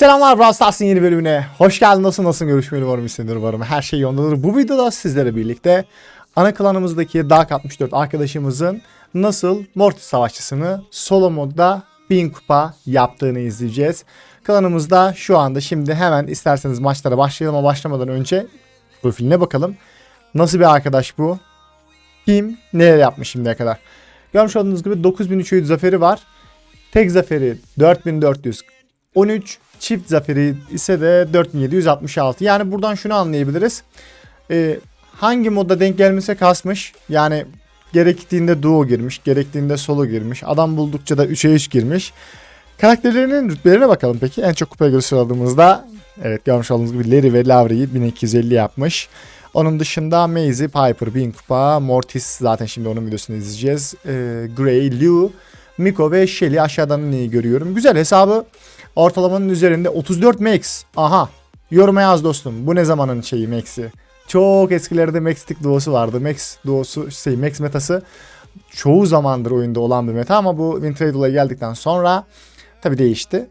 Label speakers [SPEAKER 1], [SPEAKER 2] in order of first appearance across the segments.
[SPEAKER 1] Selamlar Brawl Stars'ın yeni bölümüne. Hoş geldin. Nasıl nasıl görüşmeli umarım istedir umarım. Her şey yolundadır. Bu videoda sizlere birlikte ana klanımızdaki Dark 64 arkadaşımızın nasıl Mortis savaşçısını solo modda 1000 kupa yaptığını izleyeceğiz. Klanımızda şu anda şimdi hemen isterseniz maçlara başlayalım ama başlamadan önce profiline bakalım. Nasıl bir arkadaş bu? Kim neler yapmış şimdiye kadar? Görmüş olduğunuz gibi 9300 zaferi var. Tek zaferi 4413, çift zaferi ise de 4766. Yani buradan şunu anlayabiliriz. Ee, hangi modda denk gelmişse kasmış. Yani gerektiğinde duo girmiş, gerektiğinde solo girmiş. Adam buldukça da 3'e 3 girmiş. Karakterlerinin rütbelerine bakalım peki. En çok kupaya göre sıraladığımızda evet görmüş olduğunuz gibi Larry ve Lavri'yi 1250 yapmış. Onun dışında Maisie, Piper 1000 kupa, Mortis zaten şimdi onun videosunu izleyeceğiz. Ee, Gray, Liu, Miko ve Shelly aşağıdan iyi görüyorum. Güzel hesabı ortalamanın üzerinde 34 max. Aha yoruma yaz dostum bu ne zamanın şeyi max'i. Çok eskilerde Max'tik duosu vardı. Max duosu şey Max metası çoğu zamandır oyunda olan bir meta ama bu Wintrade olayı geldikten sonra tabi değişti.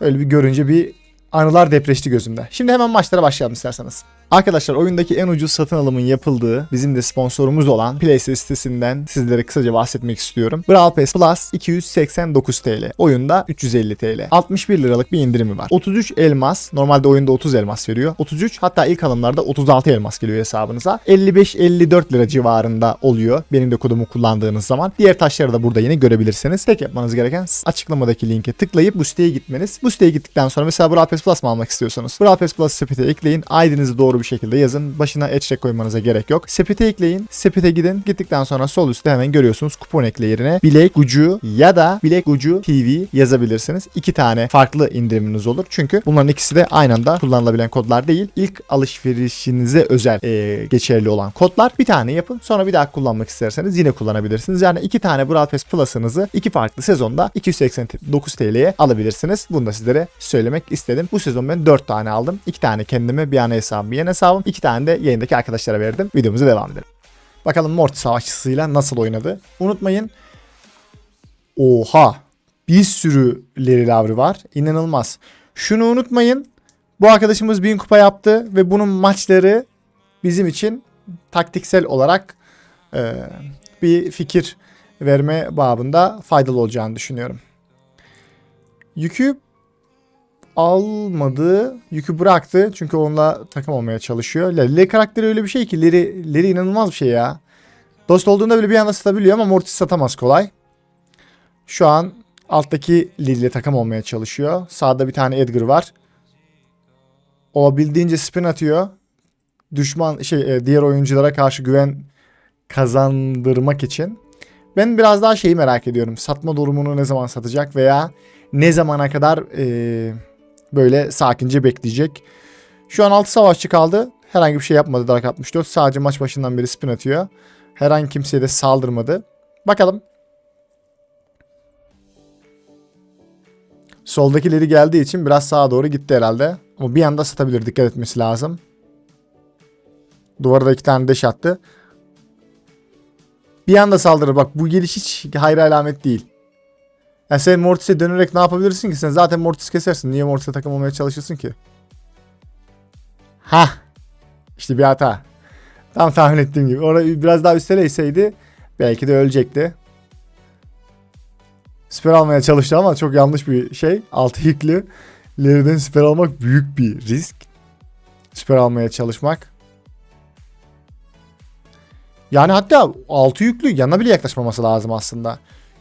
[SPEAKER 1] Öyle bir görünce bir anılar depreşti gözümde. Şimdi hemen maçlara başlayalım isterseniz. Arkadaşlar oyundaki en ucuz satın alımın yapıldığı bizim de sponsorumuz olan Playstation sitesinden sizlere kısaca bahsetmek istiyorum. Brawl Pass Plus 289 TL. Oyunda 350 TL. 61 liralık bir indirimi var. 33 elmas. Normalde oyunda 30 elmas veriyor. 33 hatta ilk alımlarda 36 elmas geliyor hesabınıza. 55-54 lira civarında oluyor. Benim de kodumu kullandığınız zaman. Diğer taşları da burada yine görebilirsiniz. Tek yapmanız gereken açıklamadaki linke tıklayıp bu siteye gitmeniz. Bu siteye gittikten sonra mesela Brawl Pass Plus mı almak istiyorsanız? Brawl Pass Plus sepete ekleyin. ID'nizi doğru bir şekilde yazın. Başına etçe koymanıza gerek yok. Sepete ekleyin. Sepete gidin. Gittikten sonra sol üstte hemen görüyorsunuz kupon ekle yerine bilek ucu ya da bilek ucu TV yazabilirsiniz. İki tane farklı indiriminiz olur. Çünkü bunların ikisi de aynı anda kullanılabilen kodlar değil. İlk alışverişinize özel e, geçerli olan kodlar. Bir tane yapın. Sonra bir daha kullanmak isterseniz yine kullanabilirsiniz. Yani iki tane Brawl Pass Plus'ınızı iki farklı sezonda 289 TL'ye alabilirsiniz. Bunu da sizlere söylemek istedim. Bu sezon ben 4 tane aldım. 2 tane kendime bir ana hesabım bir yan hesabım. 2 tane de yayındaki arkadaşlara verdim. Videomuza devam edelim. Bakalım Mortis savaşçısıyla nasıl oynadı. Unutmayın. Oha. Bir sürü Larry Lavri var. İnanılmaz. Şunu unutmayın. Bu arkadaşımız 1000 kupa yaptı ve bunun maçları bizim için taktiksel olarak e, bir fikir verme babında faydalı olacağını düşünüyorum. Yükü almadı. Yükü bıraktı. Çünkü onunla takım olmaya çalışıyor. Larry karakteri öyle bir şey ki. Larry, Larry inanılmaz bir şey ya. Dost olduğunda bile bir anda satabiliyor ama Mortis satamaz kolay. Şu an alttaki Lily ile takım olmaya çalışıyor. Sağda bir tane Edgar var. Olabildiğince spin atıyor. Düşman şey e, diğer oyunculara karşı güven kazandırmak için. Ben biraz daha şeyi merak ediyorum. Satma durumunu ne zaman satacak veya ne zamana kadar e, böyle sakince bekleyecek. Şu an 6 savaşçı kaldı. Herhangi bir şey yapmadı Dark 64. Sadece maç başından beri spin atıyor. Herhangi kimseye de saldırmadı. Bakalım. Soldakileri geldiği için biraz sağa doğru gitti herhalde. Ama bir anda satabilir. Dikkat etmesi lazım. Duvarda iki tane deş attı. Bir anda saldırır. Bak bu geliş hiç hayır alamet değil. Yani sen Mortis'e dönerek ne yapabilirsin ki? Sen zaten Mortis kesersin. Niye Mortis'e takım olmaya çalışırsın ki? Ha, İşte bir hata. Tam tahmin ettiğim gibi. Orada biraz daha üsteleyseydi belki de ölecekti. Süper almaya çalıştı ama çok yanlış bir şey. Altı yüklü. Larry'den süper almak büyük bir risk. Süper almaya çalışmak. Yani hatta altı yüklü yana bile yaklaşmaması lazım aslında.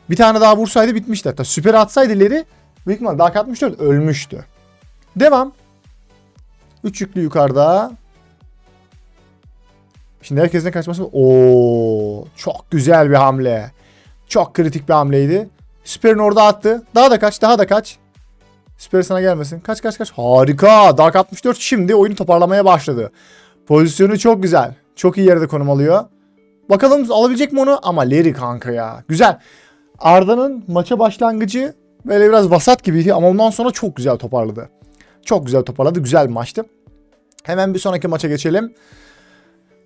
[SPEAKER 1] Bir tane daha vursaydı bitmişti. Hatta süper atsaydı ileri büyük ihtimal Dark 64 ölmüştü. Devam. 3 yüklü yukarıda. Şimdi herkesin kaçması. Oo, çok güzel bir hamle. Çok kritik bir hamleydi. Süper'in orada attı. Daha da kaç, daha da kaç. Süper sana gelmesin. Kaç kaç kaç. Harika. Dark 64 şimdi oyunu toparlamaya başladı. Pozisyonu çok güzel. Çok iyi yerde konum alıyor. Bakalım alabilecek mi onu? Ama Larry kanka ya. Güzel. Arda'nın maça başlangıcı böyle biraz vasat gibiydi ama ondan sonra çok güzel toparladı. Çok güzel toparladı. Güzel bir maçtı. Hemen bir sonraki maça geçelim.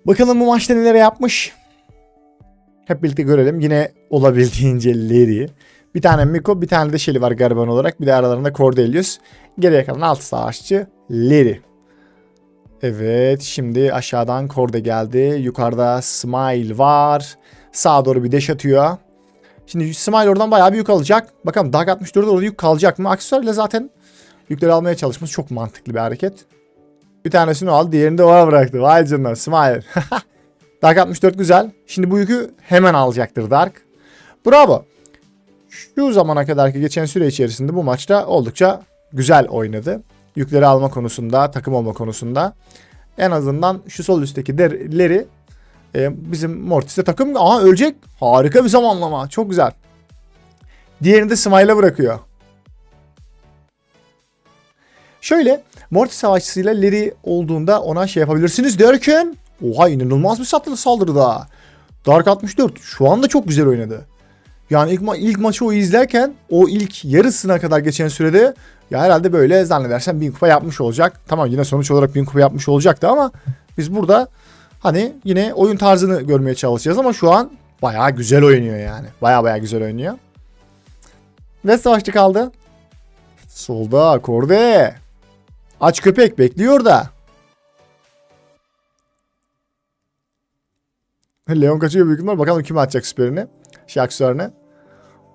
[SPEAKER 1] Bakalım bu maçta neler yapmış. Hep birlikte görelim. Yine olabildiğince Larry. Bir tane Miko, bir tane de Shelly var gariban olarak. Bir de aralarında Cordelius. Geriye kalan 6 savaşçı Leri. Evet şimdi aşağıdan Korde geldi. Yukarıda Smile var. Sağa doğru bir deş atıyor. Şimdi Smile oradan bayağı bir yük alacak. Bakalım Dark 64'de orada yük kalacak mı? Aksesuarıyla zaten yükleri almaya çalışması çok mantıklı bir hareket. Bir tanesini aldı diğerini de ona bıraktı. Vay canına Smile. Dark 64 güzel. Şimdi bu yükü hemen alacaktır Dark. Bravo. Şu zamana kadarki geçen süre içerisinde bu maçta oldukça güzel oynadı. Yükleri alma konusunda, takım olma konusunda. En azından şu sol üstteki derleri e, bizim Mortis'te takım. Aha ölecek. Harika bir zamanlama. Çok güzel. Diğerini de Smile'a bırakıyor. Şöyle Mortis savaşçısıyla Leri olduğunda ona şey yapabilirsiniz derken oha inanılmaz bir satırlı saldırı daha. Dark 64 şu anda çok güzel oynadı. Yani ilk, ma- ilk maçı o izlerken o ilk yarısına kadar geçen sürede ya herhalde böyle zannedersem 1000 kupa yapmış olacak. Tamam yine sonuç olarak 1000 kupa yapmış olacaktı ama biz burada hani yine oyun tarzını görmeye çalışacağız ama şu an bayağı güzel oynuyor yani. Bayağı bayağı güzel oynuyor. Ve savaşçı kaldı. Solda Korde. Aç köpek bekliyor da. Leon kaçıyor büyük ihtimal. Bakalım kim atacak süperini. Aksesuarını.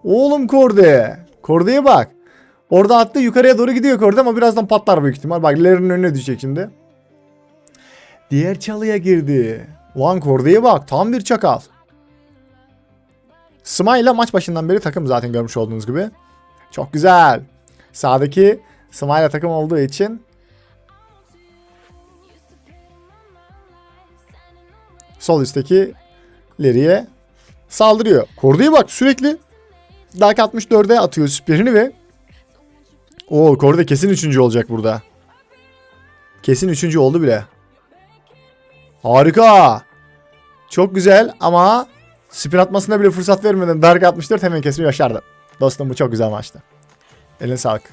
[SPEAKER 1] Oğlum Korde. Korde'ye bak. Orada attı yukarıya doğru gidiyor Korde ama birazdan patlar büyük ihtimal. Bak Larry'nin önüne düşecek şimdi. Diğer çalıya girdi. Ulan Korde'ye bak. Tam bir çakal. Smile'la maç başından beri takım zaten görmüş olduğunuz gibi. Çok güzel. Sağdaki Smile'la takım olduğu için sol üstteki Larry'e saldırıyor. Korde'ye bak sürekli Dark 64'e atıyor süperini ve o Korde kesin 3. olacak burada. Kesin 3. oldu bile. Harika. Çok güzel ama spin atmasına bile fırsat vermeden Dark 64 hemen kesmeyi başardı. Dostum bu çok güzel maçtı. Eline sağlık.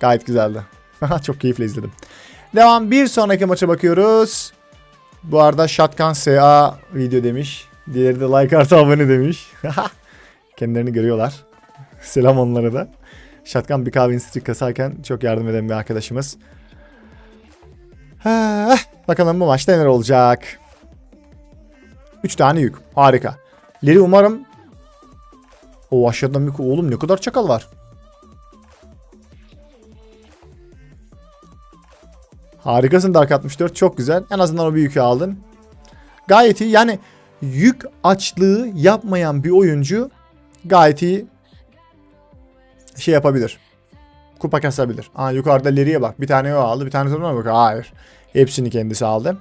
[SPEAKER 1] Gayet güzeldi. çok keyifle izledim. Devam bir sonraki maça bakıyoruz. Bu arada Shotgun SA video demiş. Diğeri de like artı abone demiş. Kendilerini görüyorlar. Selam onlara da. Shotgun bir kahve streak kasarken çok yardım eden bir arkadaşımız. Bakalım bu maçta neler olacak. 3 tane yük. Harika. Leri umarım... O aşağıdan bir... Oğlum ne kadar çakal var. Harikasın Dark 64. Çok güzel. En azından o bir yükü aldın. Gayet iyi. Yani yük açlığı yapmayan bir oyuncu gayet iyi şey yapabilir. Kupa kasabilir. Aa yukarıda Leri'ye bak. Bir tane o aldı. Bir tane sonra bak. Hayır. Hepsini kendisi aldı.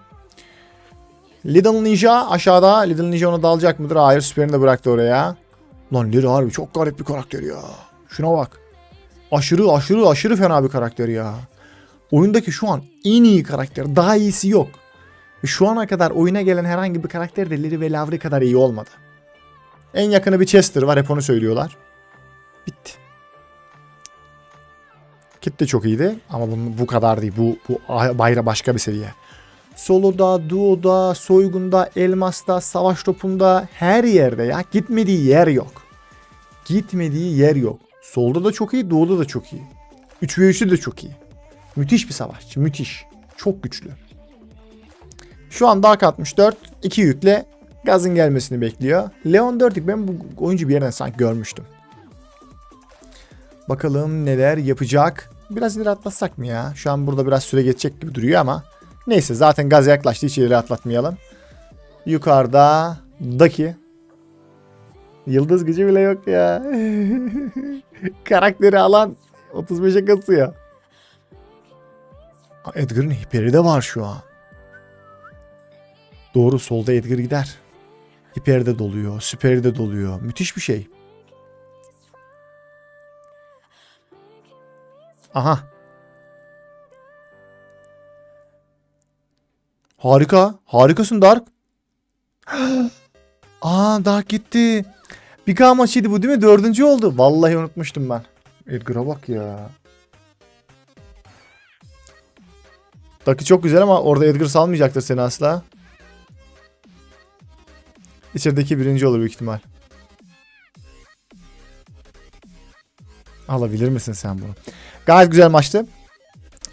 [SPEAKER 1] Little Ninja aşağıda. Little Ninja onu da alacak mıdır? Hayır. Süperini de bıraktı oraya. Lan Leri harbi çok garip bir karakter ya. Şuna bak. Aşırı aşırı aşırı fena bir karakter ya. Oyundaki şu an en iyi karakter. Daha iyisi yok. Şu ana kadar oyuna gelen herhangi bir karakter de Leri ve Lavri kadar iyi olmadı. En yakını bir Chester var. Hep onu söylüyorlar. Bitti. Kit de çok iyiydi ama bunun bu kadar değil. Bu, bu bayra başka bir seviye. Solo'da, Duo'da, Soygun'da, Elmas'ta, Savaş Topu'nda her yerde ya. Gitmediği yer yok. Gitmediği yer yok. Solda da çok iyi, Duo'da da çok iyi. 3 ve 3'ü de çok iyi. Müthiş bir savaşçı, müthiş. Çok güçlü. Şu an Dark 64 iki yükle gazın gelmesini bekliyor. Leon 4 ben bu oyuncu bir yerden sanki görmüştüm. Bakalım neler yapacak. Biraz ileri atlatsak mı ya? Şu an burada biraz süre geçecek gibi duruyor ama. Neyse zaten gaz yaklaştı hiç ileri atlatmayalım. Yukarıda Daki. Yıldız gücü bile yok ya. Karakteri alan 35'e kasıyor. Edgar'ın hiperi de var şu an. Doğru solda Edgar gider. Hiperi de doluyor. Süperi de doluyor. Müthiş bir şey. Aha. Harika. Harikasın Dark. Aa Dark gitti. Bir K maçıydı bu değil mi? Dördüncü oldu. Vallahi unutmuştum ben. Edgar'a bak ya. Dark'ı çok güzel ama orada Edgar salmayacaktır seni asla. İçerideki birinci olur büyük ihtimal. Alabilir misin sen bunu? Gayet güzel maçtı.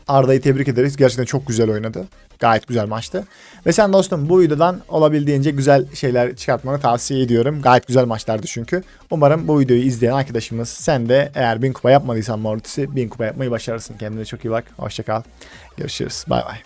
[SPEAKER 1] Arda'yı tebrik ederiz. Gerçekten çok güzel oynadı. Gayet güzel maçtı. Ve sen dostum bu videodan olabildiğince güzel şeyler çıkartmanı tavsiye ediyorum. Gayet güzel maçlardı çünkü. Umarım bu videoyu izleyen arkadaşımız sen de eğer 1000 kupa yapmadıysan Mortis'i 1000 kupa yapmayı başarırsın. Kendine çok iyi bak. Hoşça kal. Görüşürüz. Bay bay.